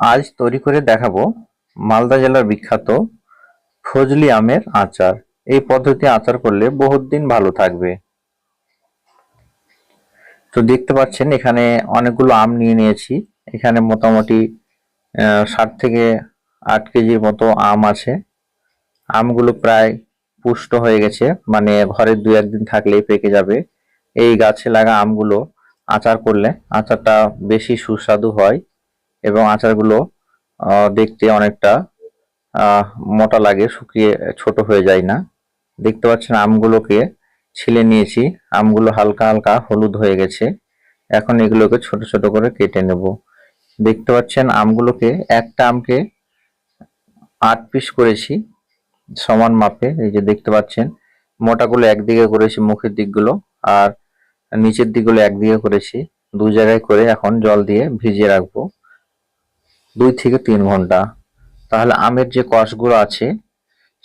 আজ তৈরি করে দেখাবো মালদা জেলার বিখ্যাত ফজলি আমের আচার। এই পদ্ধতি আচার করলে বহুত দিন ভালো থাকবে। তো দেখতে পাচ্ছেন, এখানে অনেকগুলো আম নিয়ে নিয়েছি। এখানে মোটামুটি ষাট থেকে আট কেজির মতো আম আছে। আমগুলো প্রায় পুষ্ট হয়ে গেছে মানে ঘরে দু একদিন থাকলেই পেকে যাবে। এই গাছে লাগা আমগুলো আচার করলে আচারটা বেশি সুস্বাদু হয়। এবং আচারগুলো দেখতে অনেকটা মোটা লাগে, শুকিয়ে, ছোট হয়ে যায় না। দেখতে পাচ্ছেন আমগুলোকে ছিলে নিয়েছি। আমগুলো হালকা হালকা হলুদ হয়ে গেছে। এখন এগুলোকে ছোট ছোট করে কেটে নেব। দেখতে পাচ্ছেন আমগুলোকে, একটা আমকে আট পিস করেছি সমান মাপে। এই যে দেখতে পাচ্ছেন, মোটাগুলো একদিকে করেছি মুখের দিকগুলো আর নিচের দিকগুলো একদিকে করেছি। দু জায়গায় করে এখন জল দিয়ে ভিজিয়ে রাখব। দুই থেকে তিন ঘণ্টা। তাহলে আমের যে কষগুলো আছে,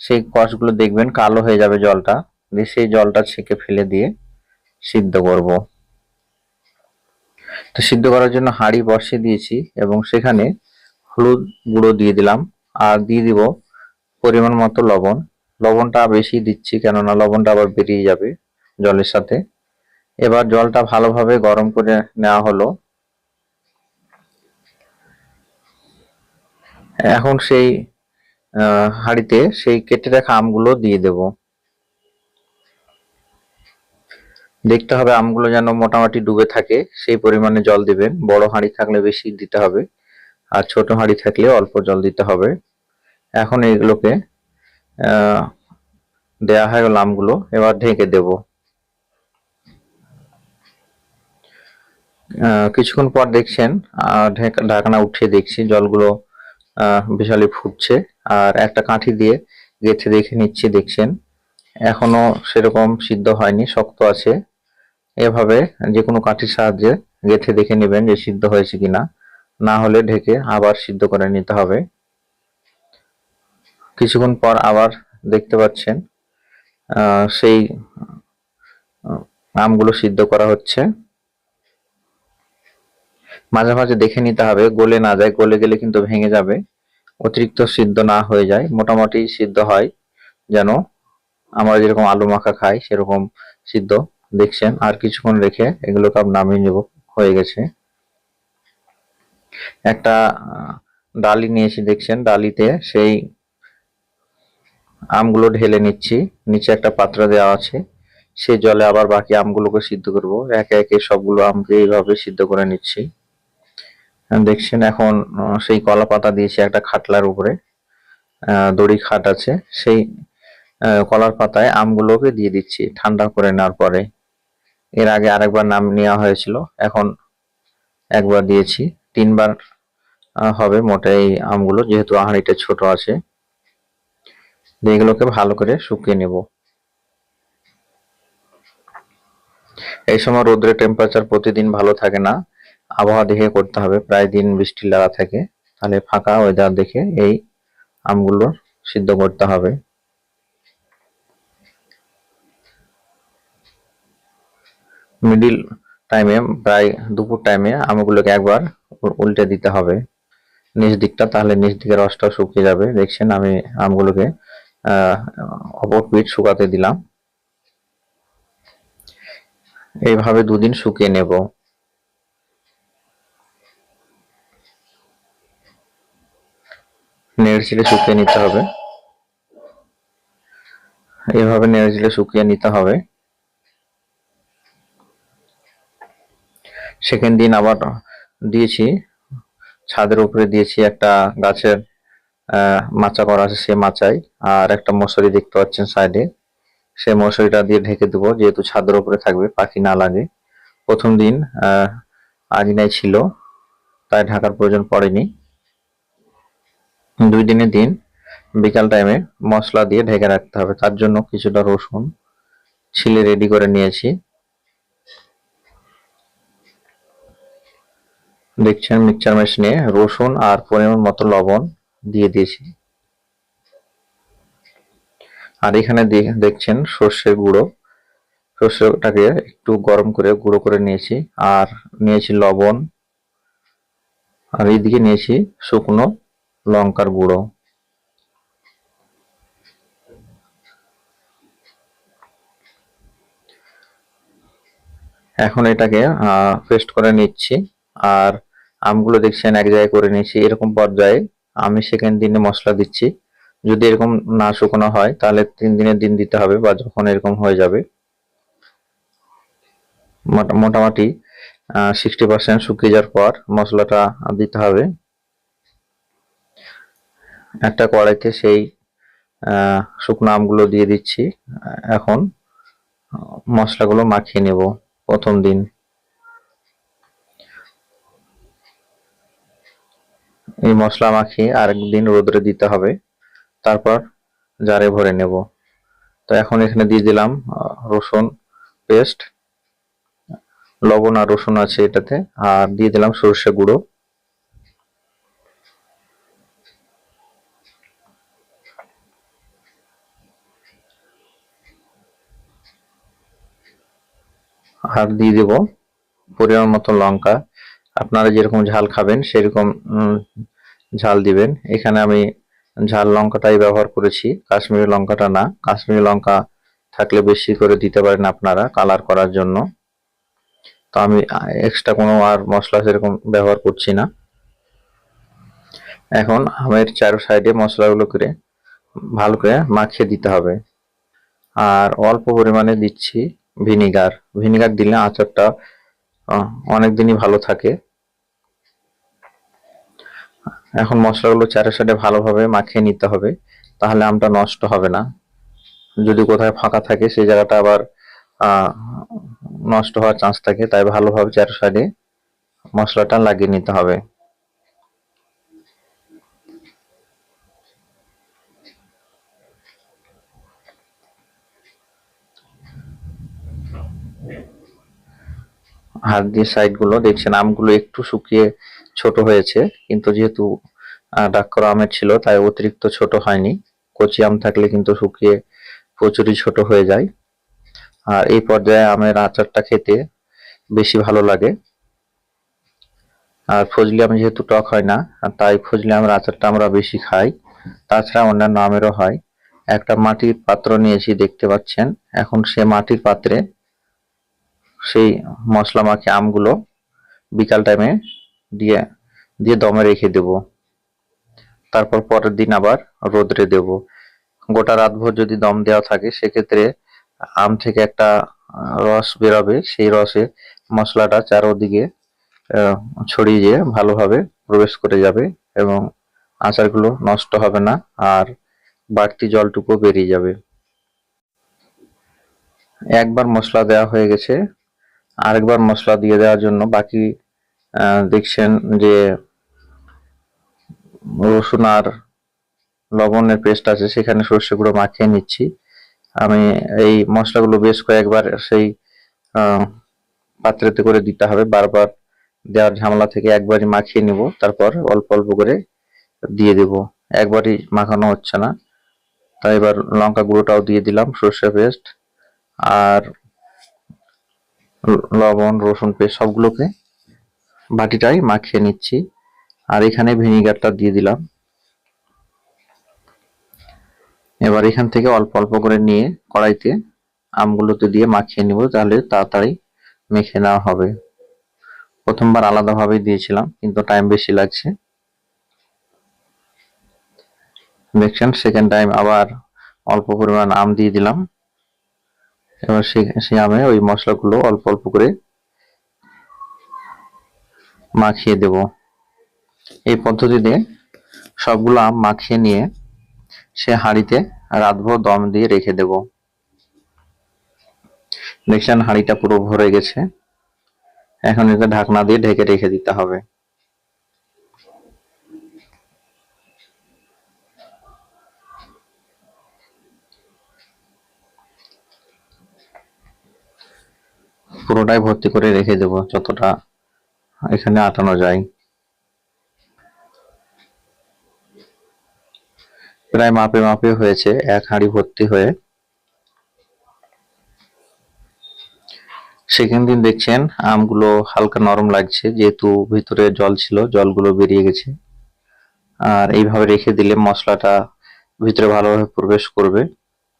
সেই কষগুলো দেখবেন কালো হয়ে যাবে জলটা। দিয়ে সেই জলটা ছেঁকে ফেলে দিয়ে সিদ্ধ করব। তো সিদ্ধ করার জন্য হাঁড়ি বসিয়ে দিয়েছি এবং সেখানে হলুদ গুঁড়ো দিয়ে দিলাম। আর দিয়ে দিব পরিমাণ মতো লবণ। লবণটা বেশি দিচ্ছি কেননা লবণটা আবার বেরিয়ে যাবে জলের সাথে। এবার জলটা ভালোভাবে গরম করে নেওয়া হলো। এখন সেই হাঁড়িতে সেই কেটে রাখা আমগুলো দিয়ে দেব। দেখতে হবে আমগুলো যেন মোটামুটি ডুবে থাকে, সেই পরিমাণে জল দিবেন। বড় হাঁড়ি থাকলে বেশি দিতে হবে, আর ছোট হাঁড়ি থাকলে অল্প জল দিতে হবে। এখন এগুলোকে দেয়া হয়ে গেল আমগুলো, এবার ঢেকে দেব। কিছুক্ষণ পর দেখছেন ঢাকনা উঠিয়ে দেখছি, জলগুলো আহ, বিশালই ফুটছে। আর একটা কাঠি দিয়ে গেঁথে দেখে নিচ্ছি দেখছেন? এখনও সেরকম সিদ্ধ হয়নি শক্ত আছে। এভাবে যে কোনো কাঠির সাহায্যে গেঁথে দেখে নেবেন যে সিদ্ধ হয়েছে কিনা। না হলে ঢেকে আবার সিদ্ধ করে নিতে হবে। কিছুক্ষণ পর আবার দেখতে পাচ্ছেন সেই আমগুলো সিদ্ধ করা হচ্ছে। মাঝে মাঝে দেখে নিতে হবে গলে না যায়। গলে গেলে কিন্তু ভেঙে যাবে। অতিরিক্ত সিদ্ধ না হয়ে যায়, মোটামুটি সিদ্ধ হয়। যেন আমরা যেরকম আলু মাখা খাই, সেরকম সিদ্ধ। দেখছেন, আর কিছুক্ষণ রেখে এগুলোকে নামিয়ে নেব। হয়ে গেছে। একটা ডালি নিয়েছি, দেখছেন, ডালিতে সেই আমগুলো ঢেলে নিচ্ছি। নিচে একটা পাত্র দেওয়া আছে। সেই জলে আবার বাকি আমগুলোকে সিদ্ধ করব। একে একে সবগুলো আমকে এইভাবে সিদ্ধ করে নিচ্ছি। দেখছেন এখন সেই কলা পাতা দিয়েছি একটা খাটলার উপরে দড়ি খাট আছে। সেই কলার পাতায় আমগুলোকে দিয়ে দিচ্ছি, ঠান্ডা করে নেওয়ার পরে। এর আগে আরেকবার নাম নেওয়া হয়েছিল, এখন একবার দিয়েছি। তিনবার হবে মোটে এই আমগুলো, যেহেতু হাঁড়িটা ছোট আছে। এগুলোকে ভালো করে শুকিয়ে নেব। এই সময় রোদ্রের টেম্পারেচার প্রতিদিন ভালো থাকে না। আবহাওয়া দেখে করতে হবে। প্রায় দিন বৃষ্টি লাগা থাকে। তাহলে ফাঁকা ওয়েদার দেখে এই আমগুলো সিদ্ধ করতে হবে। মিডিল টাইমে প্রায় দুপুর টাইমে আমগুলোকে একবার উল্টে দিতে হবে। নিচ দিকটা, তাহলে নিচ দিকের রসটা শুকিয়ে যাবে। দেখছেন, আমি আমগুলোকে অপর পিঠ শুকাতে দিলাম। এইভাবে দুদিন শুকিয়ে নেব। নেড়ে চেড়ে শুকিয়ে নিতে হবে। এইভাবে নেড়ে চেড়ে শুকিয়ে নিতে হবে। সেকেন্ড দিন আবার দিয়েছি, ছাদের উপরে দিয়েছি একটা গাছের মাচা করা আছে সে মাচায়, আর একটা মশারি দেখতে পাচ্ছেন সাইডে। সেই মশারিটা দিয়ে ঢেকে দেবো, যেহেতু ছাদের উপরে থাকবে, পাখি না লাগে। প্রথম দিন আদিনায় ছিল, তাই ঢাকার প্রয়োজন পড়েনি। দুই দিনের দিন, বিকাল টাইমে মশলা দিয়ে ঢেকে রাখতে হবে। তার জন্য কিছুটা রসুন ছিলে রেডি করে নিয়েছি। দেখছেন মিক্সচার মেশিনে রসুন আর পরিমাণ মতো লবণ দিয়ে দিয়েছি। আর এখানে দেখছেন সর্ষের গুঁড়ো। সর্ষেটাকে একটু গরম করে গুঁড়ো করে নিয়েছি। আর নিয়েছি লবণ। আর এইদিকে নিয়েছি শুকনো লঙ্কার গুঁড়ো। এখন এটাকে পেস্ট করে নিচ্ছি। আর আমগুলো দেখছেন এক জায়গায় করে নিয়েছি। এরকম পর্যায়ে আমি সেকেন্ড দিনে মশলা দিচ্ছি। যদি এরকম না শুকনো হয়, তাহলে তিন দিনের দিন দিতে হবে বা যখন এরকম হয়ে যাবে। মোটা- মোটামুটি সিক্সটি পার্সেন্ট শুকিয়ে যাওয়ার পর মশলাটা দিতে হবে। একটা কড়াইতে সেই শুকনো আমগুলো দিয়ে দিচ্ছি। এখন মশলাগুলো মাখিয়ে নেব প্রথম দিন। এই মশলা মাখিয়ে আরেকদিন রোদরে দিতে হবে। তারপর জারে ভরে নেব। তো এখন এখানে দিয়ে দিলাম রসুন পেস্ট। লবণ আর রসুন আছে এটাতে। আর দিয়ে দিলাম সরষে গুঁড়ো। আর দিয়ে দেব, পরিমাণ মতো লঙ্কা। আপনারা যেরকম ঝাল খাবেন, সেরকম ঝাল দিবেন। এখানে আমি ঝাল লঙ্কাটাই ব্যবহার করেছি, কাশ্মীরি লঙ্কাটা না। কাশ্মীরি লঙ্কা থাকলে বেশি করে দিতে পারেন আপনারা কালার করার জন্য। তো আমি এক্সট্রা কোনো আর মশলা সেরকম ব্যবহার করছি না। এখন আমের চারো সাইডে মশলাগুলো করে ভালো করে মাখিয়ে দিতে হবে। আর অল্প পরিমাণে দিচ্ছি ভিনিগার। ভিনিগার দিলে আচারটা অনেক দিনই ভালো থাকে। এখন মশলাগুলো চারে সাইডে ভালোভাবে মাখিয়ে নিতে হবে, তাহলে আমটা নষ্ট হবে না। যদি কোথায় ফাঁকা থাকে, সেই জায়গাটা আবার নষ্ট হওয়ার চান্স থাকে, তাই ভালোভাবে চার সাইডে মশলাটা লাগিয়ে নিতে হবে। হাত দিয়ে সাইডগুলো, দেখছেন আমগুলো একটু শুকিয়ে ছোট হয়েছে, কিন্তু যেহেতু ডাক আমের ছিল, তাই অতিরিক্ত ছোট হয়নি। কচি আম থাকলে কিন্তু শুকিয়ে প্রচুরই ছোট হয়ে যায়। আর এই পর্যায়ে আমের আচারটা খেতে বেশি ভালো লাগে। আর ফজলি আম যেহেতু টক হয় না তাই ফজলি আমের আচারটা আমরা বেশি খাই। তাছাড়া অন্যান্য আমেরও হয়। একটা মাটির পাত্র নিয়েছি, দেখতে পাচ্ছেন। এখন সে মাটির পাত্রে সেই মশলা মাখে আমগুলো বিকাল টাইমে দিয়ে দিয়ে দমে রেখে দেব। তারপর পরের দিন আবার রোদরে দেব। গোটা রাতভর যদি দম দেওয়া থাকে, সেক্ষেত্রে আম থেকে একটা রস বেরোবে। সেই রসে মশলাটা চারোদিকে ছড়িয়ে যেয়ে ভালোভাবে প্রবেশ করে যাবে এবং আচারগুলো নষ্ট হবে না আর বাড়তি জলটুকু বেরিয়ে যাবে। একবার মশলা দেওয়া হয়ে গেছে। আরেকবার মশলা দিয়ে দেওয়ার জন্য। বাকি দেখছেন যে রসুন আর লবণের পেস্ট আছে, সেখানে সর্ষে গুঁড়ো মাখিয়ে নিচ্ছি। আমি এই মশলাগুলো বেশ কয়েকবার সেই পাত্রেতে করে দিতে হবে। বারবার দেওয়ার ঝামেলা থেকে একবারই মাখিয়ে নিব, তারপর অল্প অল্প করে দিয়ে দেব। একবারই মাখানো হচ্ছে না। তাই এবার লঙ্কা গুঁড়োটাও দিয়ে দিলাম, সর্ষে পেস্ট আর লবণ, রসুন, পেস্ট সবগুলোকে বাটিটাই মাখিয়ে নিচ্ছি। আর এখানে ভিনিগারটা দিয়ে দিলাম। এবার এখান থেকে অল্প অল্প করে নিয়ে কড়াইতে আমগুলোতে দিয়ে মাখিয়ে নিব, তাহলে তাড়াতাড়ি মেখে নেওয়া হবে। প্রথমবার আলাদাভাবে দিয়েছিলাম, কিন্তু টাইম বেশি লাগছে। দেখছেন সেকেন্ড টাইম আবার অল্প পরিমাণ আম দিয়ে দিলাম। এবার সেই আমে ওই মশলাগুলো অল্প অল্প করে মাখিয়ে দেব। এই পদ্ধতিতে সবগুলো আম মাখিয়ে নিয়ে সে হাঁড়িতে রাতভর দম দিয়ে রেখে দেব। দেখছেন হাঁড়িটা পুরো ভরে গেছে। এখন এটা ঢাকনা দিয়ে ঢেকে রেখে দিতে হবে। পুরোটাই ভর্তি করে রেখে দেব, যতটা এখানে আটানো যায়। প্রায় মাপে মাপে হয়েছে, এক হাঁড়ি ভর্তি হয়ে। সেখান দিন দেখছেন, আমগুলো হালকা নরম লাগছে, যেহেতু ভিতরে জল ছিল, জলগুলো বেরিয়ে গেছে। আর এইভাবে রেখে দিলে মশলাটা ভিতরে ভালোভাবে প্রবেশ করবে,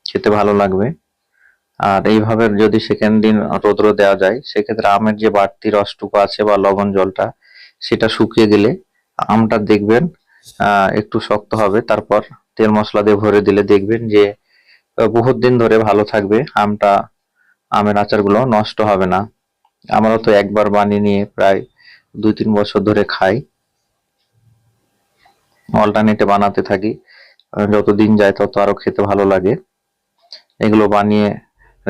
খেতে ভালো লাগবে। আর এইভাবে যদি সেকেন্ড দিন রোদ্র দেওয়া যায়, সেক্ষেত্রে আমের যে বাড়তি রসটুকু আছে বা লবণ জলটা, সেটা শুকিয়ে গেলে আমটা দেখবেন একটু শক্ত হবে। তারপর তেল মশলা দিয়ে ভরে দিলে দেখবেন যে বহুত দিন ধরে ভালো থাকবে আমটা, আমের আচারগুলো নষ্ট হবে না। আমরা তো একবার বানিয়ে নিয়ে প্রায় দুই তিন বছর ধরে খাই। অল্টারনেটে বানাতে থাকি। যত দিন যায় তত আরও খেতে ভালো লাগে। এগুলো বানিয়ে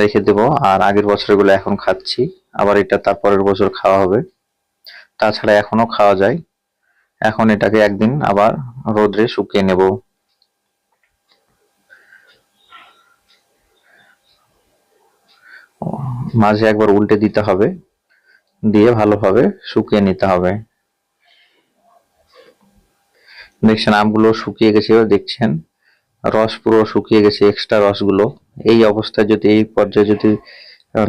রেখে দেব, আর আগের বছরগুলো এখন খাচ্ছি। আবার এটা তারপরের বছর খাওয়া হবে। তাছাড়া এখনও খাওয়া যায়। এখন এটাকে একদিন আবার রোদ্রে শুকিয়ে নেব। মাঝে একবার উল্টে দিতে হবে। দিয়ে ভালোভাবে শুকিয়ে নিতে হবে। দেখছেন, আমগুলো শুকিয়ে গেছে, দেখছেন? রস পুরো শুকিয়ে গেছে এক্সট্রা রসগুলো। এই অবস্থায় যদি, এই পর্যায়ে যদি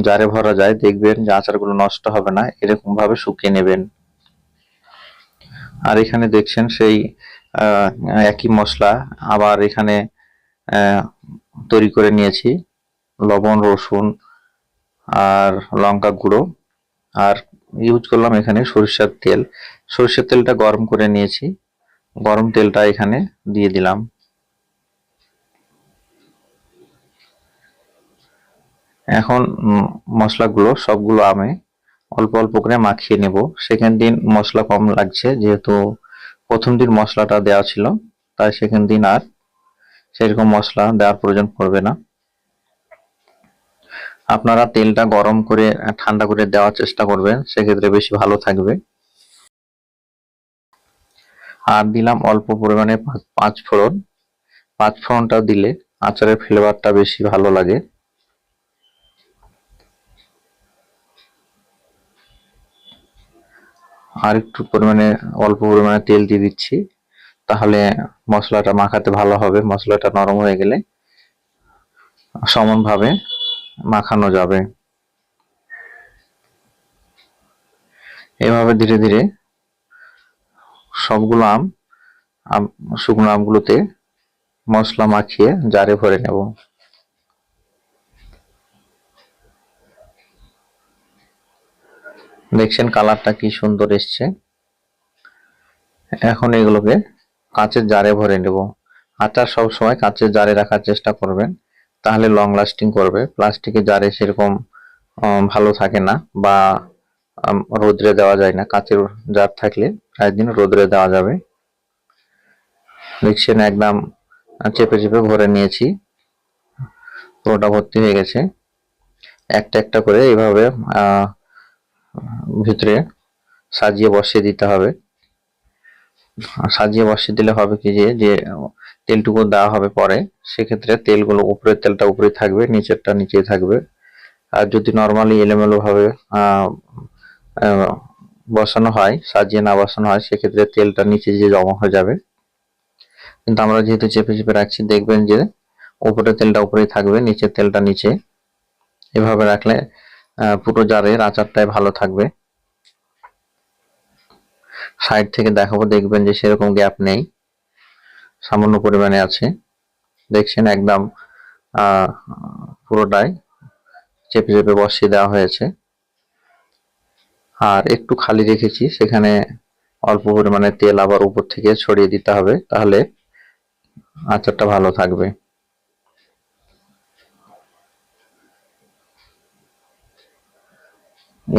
জারে ভরা যায়, দেখবেন যে আচারগুলো নষ্ট হবে না এরকম ভাবে শুকিয়ে নেবেন। আর এখানে দেখছেন সেই একই মশলা আবার এখানে তৈরি করে নিয়েছি। লবণ, রসুন আর লঙ্কা গুঁড়ো। আর ইউজ করলাম এখানে সরিষার তেল। সরিষার তেলটা গরম করে নিয়েছি। গরম তেলটা এখানে দিয়ে দিলাম। এখন মশলাগুলো সবগুলো আমি অল্প অল্প করে মাখিয়ে নেব। সেকেন্ড দিন মশলা কম লাগছে, যেহেতু প্রথম দিন মশলাটা দেওয়া ছিল, তাই সেকেন্ড দিন আর সেরকম মশলা দেওয়ার প্রয়োজন পড়বে না। আপনারা তেলটা গরম করে ঠান্ডা করে দেওয়ার চেষ্টা করবেন, সেক্ষেত্রে বেশি ভালো থাকবে। আর দিলাম অল্প পরিমাণে পাঁচ- ফোড়ন পাঁচ ফোড়নটা দিলে আচারের ফ্লেভারটা বেশি ভালো লাগে। আর একটু পরিমাণে, অল্প পরিমাণে তেল দিয়ে দিচ্ছি। তাহলে মশলাটা মাখাতে ভালো হবে। মশলাটা নরম হয়ে গেলে সমানভাবে মাখানো যাবে। এভাবে ধীরে ধীরে সবগুলো আম, শুকনো আমগুলোতে মশলা মাখিয়ে জারে ভরে নেব। দেখছেন কালারটা কি সুন্দর এসছে। এখন এগুলোকে কাঁচের জারে ভরে নেব। আচার সব সময় কাঁচের জারে রাখার চেষ্টা করবেন, তাহলে লং লাস্টিং করবে। প্লাস্টিকের জারে সেরকম ভালো থাকে না বা রোদ্রে দেওয়া যায় না। কাঁচের জার থাকলে একদিন রোদ্রে দেওয়া যাবে। দেখছেন একদম চেপে চেপে ভরে নিয়েছি। পুরোটা ভর্তি হয়ে গেছে। একটা একটা করে এইভাবে ভিতরে সাজিয়ে বসিয়ে দিতে হবে। সাজিয়ে বসিয়ে দিলে হবে কি যে যে তেলটুকু দেওয়া হবে পরে সেক্ষেত্রে তেলগুলো উপরের তেলটা উপরে থাকবে নিচেরটা নিচে থাকবে। আর যদি নর্মালি এলোমেলো ভাবে আহ, আহ, বসানো হয় সাজিয়ে না বসানো হয় সেক্ষেত্রে তেলটা নিচে যে জমা হয়ে যাবে। কিন্তু আমরা যেহেতু চেপে চেপে রাখছি দেখবেন যে উপরের তেলটা উপরেই থাকবে নিচের তেলটা নিচে। এভাবে রাখলে পুরো জারের আচারটাই ভালো থাকবে। সাইড থেকে দেখাবো, দেখবেন যে সেরকম গ্যাপ নেই। সামান্য পরিমাণে আছে। দেখছেন একদম পুরোটাই চেপে চেপে বসিয়ে দেওয়া হয়েছে। আর একটু খালি রেখেছি, সেখানে অল্প পরিমাণে তেল আবার উপর থেকে ছড়িয়ে দিতে হবে, তাহলে আচারটা ভালো থাকবে।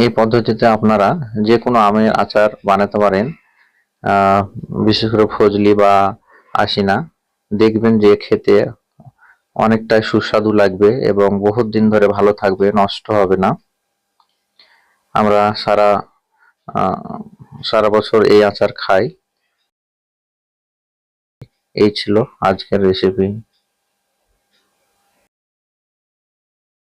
এই পদ্ধতিতে আপনারা যে কোনো আমের আচার বানাতে পারেন বিশেষ করে ফজলি বা আশিনা, দেখবেন যে খেতে অনেকটাই সুস্বাদু লাগবে এবং বহুত দিন ধরে ভালো থাকবে, নষ্ট হবে না। আমরা সারা সারা বছর এই আচার খাই। এই ছিল আজকের রেসিপি